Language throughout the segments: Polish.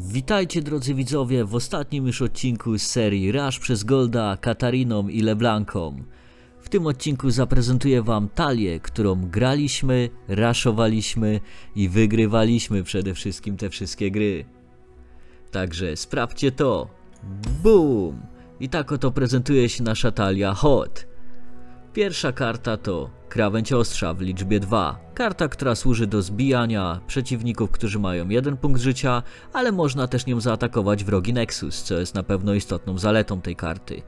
Witajcie drodzy widzowie w ostatnim już odcinku z serii Rush przez Golda, Katariną i Leblanką. W tym odcinku zaprezentuję wam talię, którą graliśmy, raszowaliśmy i wygrywaliśmy przede wszystkim te wszystkie gry. Także sprawdźcie to. Boom! I tak oto prezentuje się nasza talia Hot. Pierwsza karta to krawędź ostrza w liczbie 2. Karta, która służy do zbijania przeciwników, którzy mają jeden punkt życia, ale można też nią zaatakować wrogi Nexus, co jest na pewno istotną zaletą tej karty.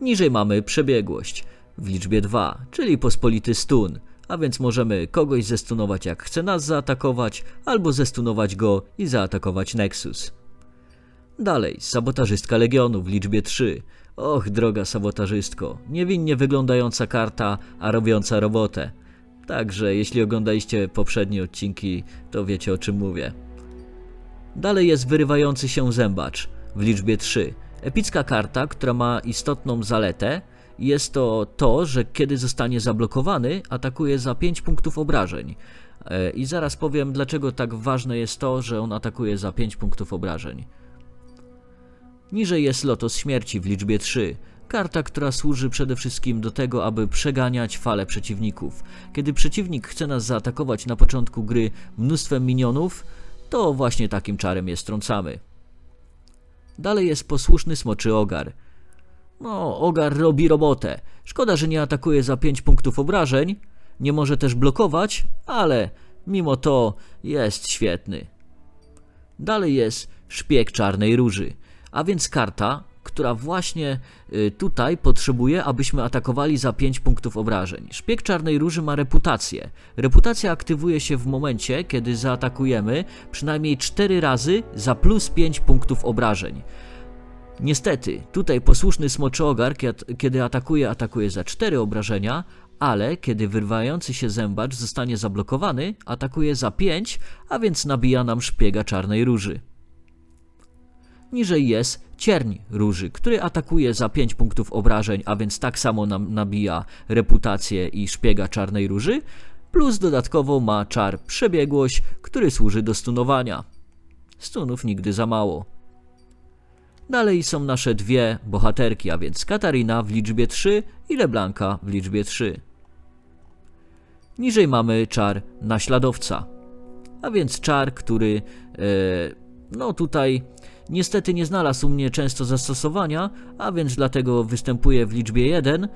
Niżej mamy przebiegłość w liczbie 2, czyli pospolity stun, a więc możemy kogoś zestunować jak chce nas zaatakować, albo zestunować go i zaatakować Nexus. Dalej, sabotażystka Legionu w liczbie 3. Och, droga sabotażystko, niewinnie wyglądająca karta, a robiąca robotę. Także, jeśli oglądaliście poprzednie odcinki, to wiecie o czym mówię. Dalej jest wyrywający się zębacz w liczbie 3. Epicka karta, która ma istotną zaletę. Jest to to, że kiedy zostanie zablokowany, atakuje za 5 punktów obrażeń. E, I zaraz powiem, dlaczego tak ważne jest to, że on atakuje za 5 punktów obrażeń. Niżej jest Lotos Śmierci w liczbie 3. Karta, która służy przede wszystkim do tego, aby przeganiać fale przeciwników. Kiedy przeciwnik chce nas zaatakować na początku gry mnóstwem minionów, to właśnie takim czarem je strącamy. Dalej jest posłuszny smoczy ogar. No, ogar robi robotę. Szkoda, że nie atakuje za 5 punktów obrażeń, nie może też blokować, ale mimo to jest świetny. Dalej jest szpieg czarnej róży, a więc karta, która właśnie y, tutaj potrzebuje, abyśmy atakowali za 5 punktów obrażeń. Szpieg czarnej róży ma reputację. Reputacja aktywuje się w momencie, kiedy zaatakujemy przynajmniej 4 razy za plus 5 punktów obrażeń. Niestety, tutaj posłuszny smoczy ogar, kied- kiedy atakuje, atakuje za 4 obrażenia, ale kiedy wyrywający się zębacz zostanie zablokowany, atakuje za 5, a więc nabija nam szpiega czarnej róży. Niżej jest cierń róży, który atakuje za 5 punktów obrażeń, a więc tak samo nam nabija reputację i szpiega czarnej róży, plus dodatkowo ma czar przebiegłość, który służy do stunowania. Stunów nigdy za mało. Dalej są nasze dwie bohaterki, a więc Katarina w liczbie 3 i Leblanka w liczbie 3. Niżej mamy czar naśladowca, a więc czar, który e, no tutaj niestety nie znalazł mnie często zastosowania, a więc dlatego występuje w liczbie 1. E,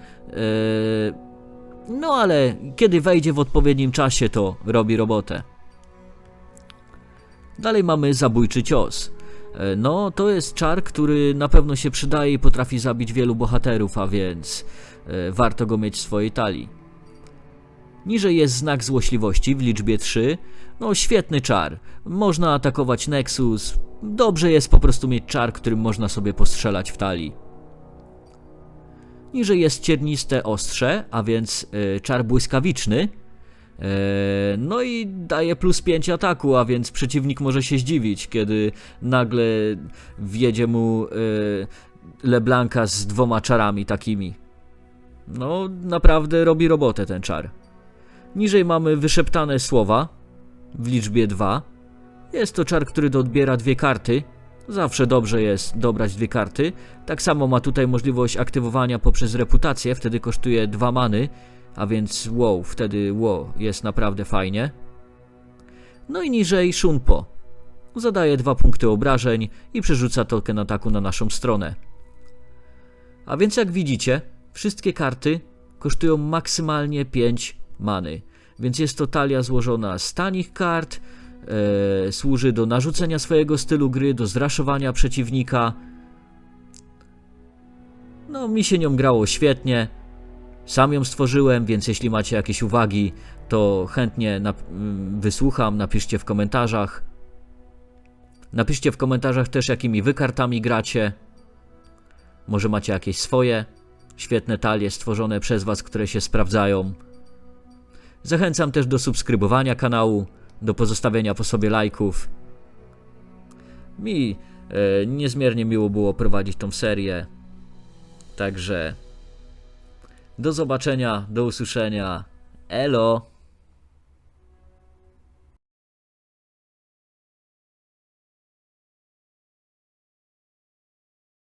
no ale kiedy wejdzie w odpowiednim czasie, to robi robotę. Dalej mamy zabójczy cios. E, No, to jest czar, który na pewno się przydaje i potrafi zabić wielu bohaterów, a więc e, warto go mieć w swojej talii. Niżej jest znak złośliwości w liczbie 3. No, świetny czar. Można atakować Nexus. Dobrze jest po prostu mieć czar, którym można sobie postrzelać w talii. Niżej jest cierniste ostrze, a więc e, czar błyskawiczny. E, No i daje plus 5 ataku, a więc przeciwnik może się zdziwić, kiedy nagle wjedzie mu e, Leblanka z dwoma czarami takimi. No, naprawdę robi robotę ten czar. Niżej mamy wyszeptane słowa w liczbie 2. Jest to czar, który odbiera dwie karty. Zawsze dobrze jest dobrać dwie karty. Tak samo ma tutaj możliwość aktywowania poprzez reputację, wtedy kosztuje dwa many, a więc wow, wtedy wow, jest naprawdę fajnie. No i niżej Shunpo. Zadaje dwa punkty obrażeń i przerzuca token ataku na naszą stronę. A więc jak widzicie, wszystkie karty kosztują maksymalnie 5 many. Więc jest to talia złożona z tanich kart, e, służy do narzucenia swojego stylu gry, do zraszowania przeciwnika. No, mi się nią grało świetnie. Sam ją stworzyłem, więc jeśli macie jakieś uwagi, to chętnie mm, wysłucham, napiszcie w komentarzach. Napiszcie w komentarzach też, jakimi wy kartami gracie. Może macie jakieś swoje świetne talie stworzone przez was, które się sprawdzają. Zachęcam też do subskrybowania kanału, do pozostawienia po sobie lajków. Mi e, niezmiernie miło było prowadzić tą serię. Także do zobaczenia, do usłyszenia. Elo!